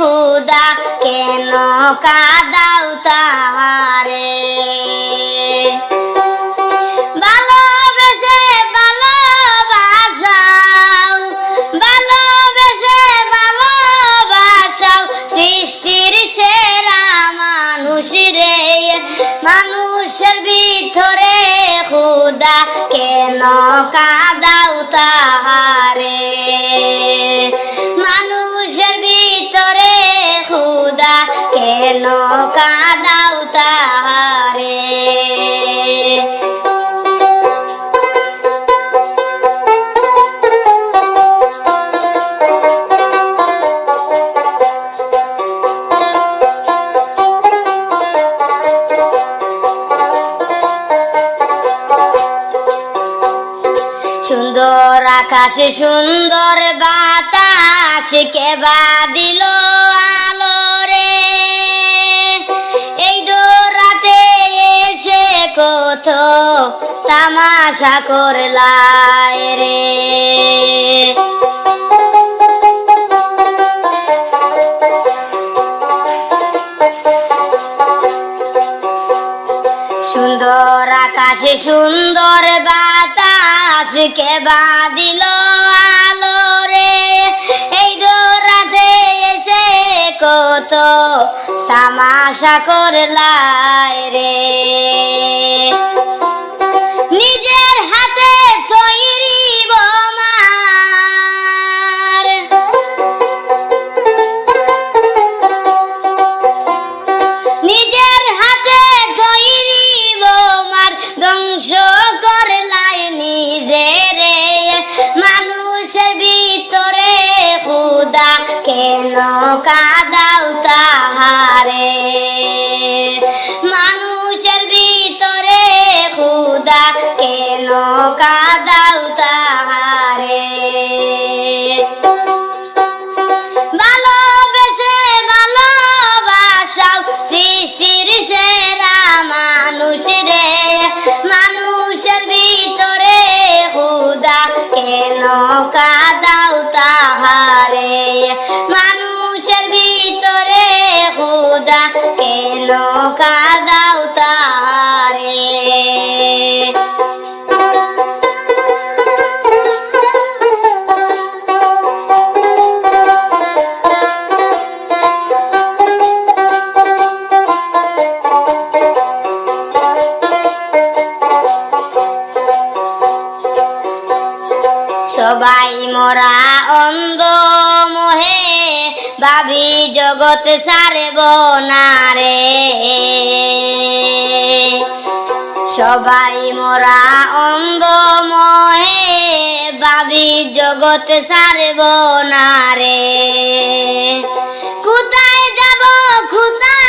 খুদা কেন কাদাও তাহারে? ভালোবেসে মানুষের ভিতরে খুদা কেন কাদাও তাহারে? সুন্দর আকাশে সুন্দর বাতাস কে দিল আলো কত তামাশা করলায় রে। সুন্দর আকাশে সুন্দর বাতাস কে দিল আলো রে। এই দোরাতে এসে কত তামাশা করলায় রে। নিজের হাতে তৈরি বোমার। নিজের হাতে তৈরি বোমার ধ্বংস করলাই নিজের মানুষের ভিতরে খুদা কেন কাদাও খুদা কেন কাদাও তাহারে? ভালোবেসে ভালোবাসাও সৃষ্টির সেরা মানুষ রে মানুষের ভিতরে খুদা কেন কাদাও তাহারে? মানুষের ভিতরে খুদা কেন কাদাও মোরা অন্ধ মোহে ভাবি জগৎ সারব না রে। সবাই মোরা অন্ধ মোহে ভাবি জগৎ সারব না রে। কোথায় যাব, কোথায়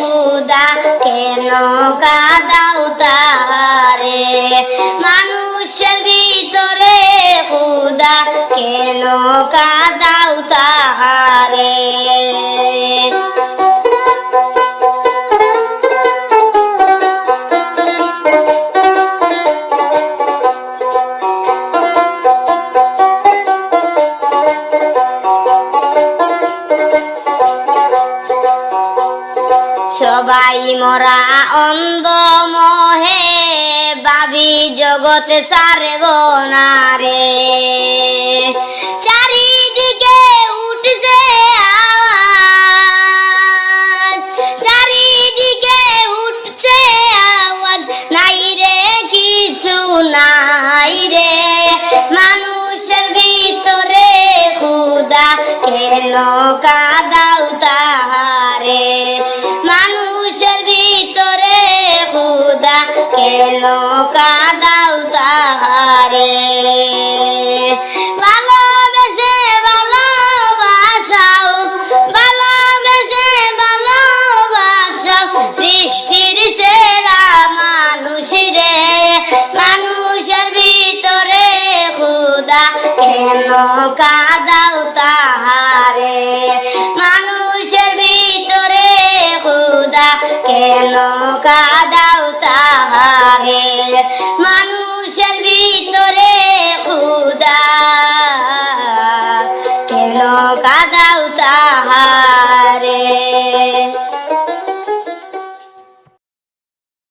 খুদা কেন কাদাও তারে মানুষের ভিতরে খুদা কেন কাদাও তাহারে? সবাই মোরা অন্ধ মোহে, ভাবি জগৎ সারব না রে। চারিদিকে উঠছে চারিদিকে উঠছে আওয়াজ। নাই রে কিছু নাই রে, মানুষের ভিতরে খুদা কেন কাদাও কেন কাদাও তাহারে। ভালোবেসে ভালোবাসাও ভালোবেসে ভালোবাসাও, সৃষ্টির সেরা মানুষ রে। মানুষের ভিতরে খুদা কেন কাদাও তাহারে? মানুষের ভিতরে খুদা কেন তাহারে